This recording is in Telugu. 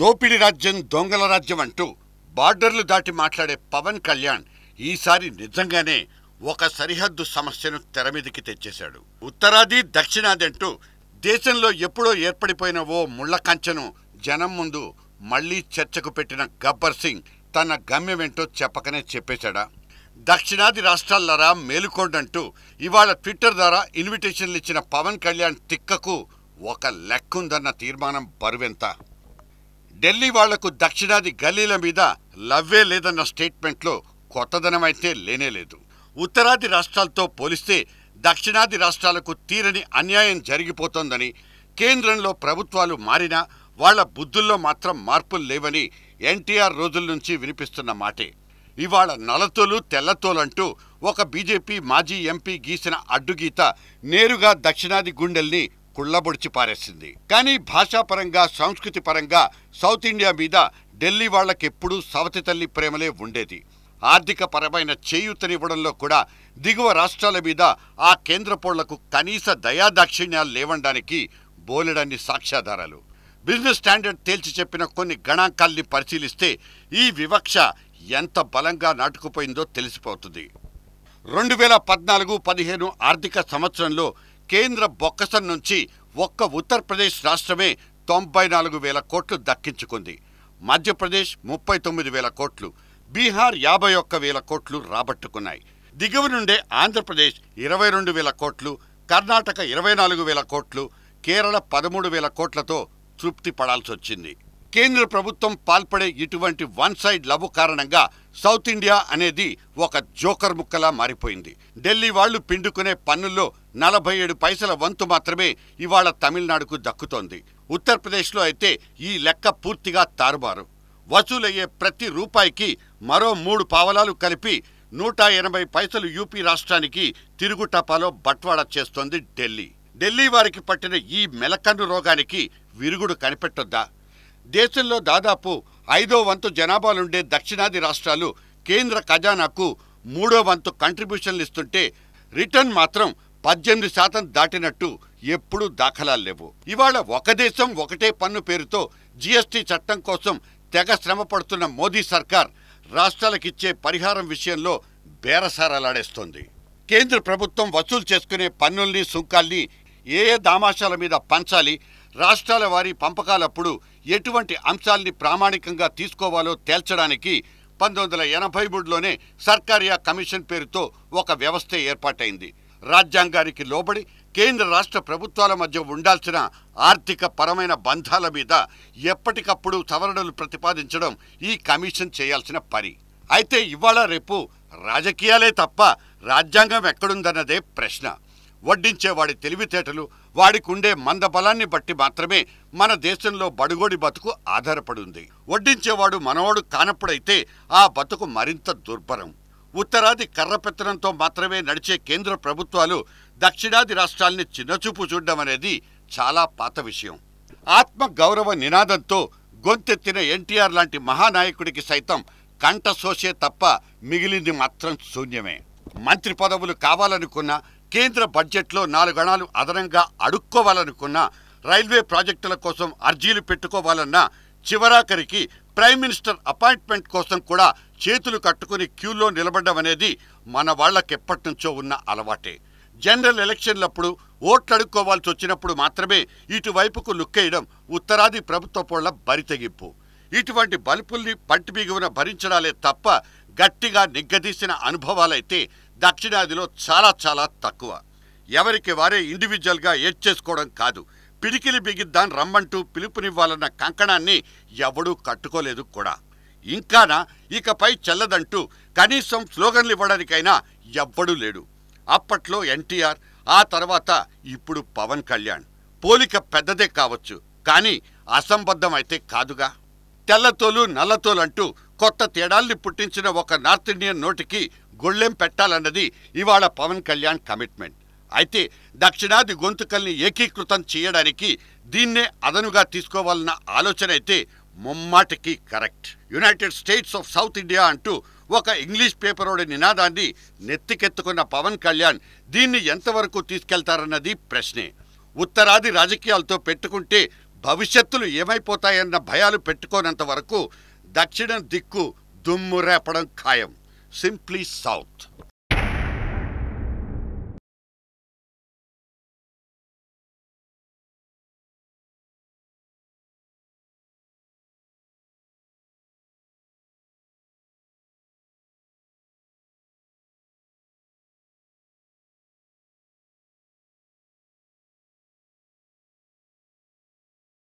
దోపిడి రాజ్యం దొంగల రాజ్యం అంటూ బార్డర్లు దాటి మాట్లాడే పవన్ కళ్యాణ్ ఈసారి నిజంగానే ఒక సరిహద్దు సమస్యను తెరమీదికి తెచ్చేశాడు. ఉత్తరాది దక్షిణాది అంటూ దేశంలో ఎప్పుడో ఏర్పడిపోయిన ఓ ముళ్ళ కంచెను జనం ముందు మళ్ళీ చర్చకు పెట్టిన గబ్బర్ సింగ్ తన గమ్యమేంటో చెప్పకనే చెప్పేశాడా? దక్షిణాది రాష్ట్రాలరా మేలుకోండంటూ ఇవాళ ట్విట్టర్ ద్వారా ఇన్విటేషన్లు ఇచ్చిన పవన్ కళ్యాణ్ తిక్కకు ఒక లెక్కుందన్న తీర్మానం బరువెంత? ఢిల్లీ వాళ్ళకు దక్షిణాది గల్లీల మీద లవ్వే లేదన్న స్టేట్మెంట్లో కొత్తదనమైతే లేనేలేదు ఉత్తరాది రాష్ట్రాలతో పోలిస్తే దక్షిణాది రాష్ట్రాలకు తీరని అన్యాయం జరిగిపోతోందని కేంద్రంలో ప్రభుత్వాలు మారినా వాళ్ళ బుద్ధుల్లో మాత్రం మార్పులు లేవని ఎన్టీఆర్ రోజుల నుంచి వినిపిస్తున్న మాటే. ఇవాళ నలతోలు తెల్లతోలంటూ ఒక బీజేపీ మాజీ ఎంపీ గీసిన అడ్డుగీత నేరుగా దక్షిణాది గుండెల్ని కుళ్ళబొడిచి పారేసింది. కానీ భాషాపరంగా సంస్కృతి పరంగా సౌత్ ఇండియా మీద ఢిల్లీ వాళ్ళకెప్పుడూ సవతి తల్లి ప్రేమలే ఉండేది. ఆర్థిక పరమైన చేయూతనివ్వడంలో కూడా దిగువ రాష్ట్రాల మీద ఆ కేంద్ర పోళ్ళకు కనీస దయాదాక్షిణ్యాలు లేవడానికి బోలెడన్ని సాక్ష్యాధారాలు. బిజినెస్ స్టాండర్డ్ తేల్చి చెప్పిన కొన్ని గణాంకాల్ని పరిశీలిస్తే ఈ వివక్ష ఎంత బలంగా నాటుకుపోయిందో తెలిసిపోతుంది. రెండు వేల పద్నాలుగు పదిహేను ఆర్థిక సంవత్సరంలో కేంద్ర బొక్కసం నుంచి ఒక్క ఉత్తరప్రదేశ్ రాష్ట్రమే తొంభై నాలుగు వేల కోట్లు దక్కించుకుంది. మధ్యప్రదేశ్ ముప్పై తొమ్మిది వేల కోట్లు బీహార్ యాభై ఒక్క వేల కోట్లు రాబట్టుకున్నాయి. దిగువ నుండే ఆంధ్రప్రదేశ్ ఇరవై రెండు వేల కోట్లు కర్ణాటక ఇరవై నాలుగు వేల కోట్లు కేరళ పదమూడు వేల కోట్లతో తృప్తి పడాల్సి వచ్చింది కేంద్ర ప్రభుత్వం పాల్పడే ఇటువంటి వన్ సైడ్ లవ్ కారణంగా సౌత్ ఇండియా అనేది ఒక జోకర్ ముక్కలా మారిపోయింది. ఢిల్లీ వాళ్ళు పిండుకునే పన్నుల్లో నలభై ఏడు పైసల వంతు మాత్రమే ఇవాళ తమిళనాడుకు దక్కుతోంది. ఉత్తరప్రదేశ్లో అయితే ఈ లెక్క పూర్తిగా తారుమారు. వసూలయ్యే ప్రతి రూపాయికి మరో మూడు పావలాలు కలిపి నూట ఎనభై పైసలు యూపీ రాష్ట్రానికి తిరుగు టపాలో బట్వాడా చేస్తోంది ఢిల్లీ. ఢిల్లీ వారికి పట్టిన ఈ మెలకన్ను రోగానికి విరుగుడు కనిపెట్టొద్దా? దేశంలో దాదాపు ఐదో వంతు జనాభాలుండే దక్షిణాది రాష్ట్రాలు కేంద్ర ఖజానాకు మూడో వంతు కంట్రిబ్యూషన్లు ఇస్తుంటే రిటర్న్ మాత్రం పద్దెనిమిది శాతం దాటినట్టు ఎప్పుడూ దాఖలాలు లేవు. ఇవాళ ఒక దేశం ఒకటే పన్ను పేరుతో జీఎస్టీ చట్టం కోసం తెగ శ్రమ పడుతున్న మోదీ సర్కార్ రాష్ట్రాలకిచ్చే పరిహారం విషయంలో బేరసారాలాడేస్తోంది. కేంద్ర ప్రభుత్వం వసూలు చేసుకునే పన్నుల్ని సుంకాల్ని ఏ ఏ దామాషాల మీద పంచాలి రాష్ట్రాల వారి పంపకాలప్పుడు ఎటువంటి అంశాల్ని ప్రామాణికంగా తీసుకోవాలో తేల్చడానికి పంతొమ్మిది వందల ఎనభై మూడులోనే సర్కారియా కమిషన్ పేరుతో ఒక వ్యవస్థ ఏర్పాటైంది. రాజ్యాంగానికి లోబడి కేంద్ర రాష్ట్ర ప్రభుత్వాల మధ్య ఉండాల్సిన ఆర్థిక పరమైన బంధాల మీద ఎప్పటికప్పుడు సవరణలు ప్రతిపాదించడం ఈ కమిషన్ చేయాల్సిన పని. అయితే ఇవాళ రేపు రాజకీయాలే తప్ప రాజ్యాంగం ఎక్కడుందన్నదే ప్రశ్న. వడ్డించేవాడి తెలివితేటలు వాడికుండే మందబలాన్ని బట్టి మాత్రమే మన దేశంలో బడుగోడి బతుకు ఆధారపడి ఉంది వడ్డించేవాడు మనవాడు కానప్పుడైతే ఆ బతుకు మరింత దుర్భరం. ఉత్తరాది కర్రపెత్తనంతో మాత్రమే నడిచే కేంద్ర ప్రభుత్వాలు దక్షిణాది రాష్ట్రాల్ని చిన్నచూపు చూడడం అనేది చాలా పాత విషయం. ఆత్మ గౌరవ నినాదంతో గొంతెత్తిన ఎన్టీఆర్ లాంటి మహానాయకుడికి సైతం కంట సోసే తప్ప మిగిలింది మాత్రం శూన్యమే. మంత్రి పదవులు కావాలనుకున్నా కేంద్ర బడ్జెట్లో నాలుగణాలు అదనంగా అడుక్కోవాలనుకున్నా రైల్వే ప్రాజెక్టుల కోసం అర్జీలు పెట్టుకోవాలన్నా చివరాఖరికి ప్రైమ్ మినిస్టర్ అపాయింట్మెంట్ కోసం కూడా చేతులు కట్టుకుని క్యూలో నిలబడడం అనేది మన వాళ్ళకెప్పటి నుంచో ఉన్న అలవాటే. జనరల్ ఎలక్షన్లప్పుడు ఓట్లు అడుక్కోవాల్సి వచ్చినప్పుడు మాత్రమే ఇటువైపుకు లుక్కేయడం ఉత్తరాది ప్రభుత్వపోళ్ళ బరితెగింపు. ఇటువంటి బలుపుల్ని పంటి బిగువన భరించడాలే తప్ప గట్టిగా నిగ్గదీసిన అనుభవాలైతే దక్షిణాదిలో చాలా చాలా తక్కువ. ఎవరికి వారే ఇండివిజువల్గా ఏడ్ చేసుకోవడం కాదు. పిడికిలి బిగిద్దాన్ రమ్మంటూ పిలుపునివ్వాలన్న కంకణాన్ని ఎవడూ కట్టుకోలేదు కూడా. ఇంకానా ఇకపై చెల్లదంటూ కనీసం స్లోగన్లు ఇవ్వడానికైనా ఎవ్వడూ లేడు. అప్పట్లో ఎన్టీఆర్ ఆ తర్వాత ఇప్పుడు పవన్ కళ్యాణ్. పోలిక పెద్దదే కావచ్చు కానీ అసంబద్ధం అయితే కాదుగా. తెల్లతోలు నల్లతోలంటూ కొత్త తేడాల్ని పుట్టించిన ఒక నార్త్ ఇండియన్ నోటికి గొళ్ళెం పెట్టాలన్నది ఇవాళ పవన్ కళ్యాణ్ కమిట్మెంట్. అయితే దక్షిణాది గొంతుకల్ని ఏకీకృతం చేయడానికి దీన్నే అదనుగా తీసుకోవాలన్న ఆలోచన అయితే ముమ్మాటికి correct. United States of south India అంటూ ఒక ఇంగ్లీష్ పేపరోడి నినాదాన్ని నెత్తికెత్తుకున్న పవన్ కళ్యాణ్ దీన్ని ఎంతవరకు తీసుకెళ్తారన్నది ప్రశ్నే. ఉత్తరాది రాజకీయాలతో పెట్టుకుంటే భవిష్యత్తులు ఏమైపోతాయన్న భయాలు పెట్టుకోనంత వరకు దక్షిణం దిక్కు దుమ్ము రేపడం ఖాయం. Simply south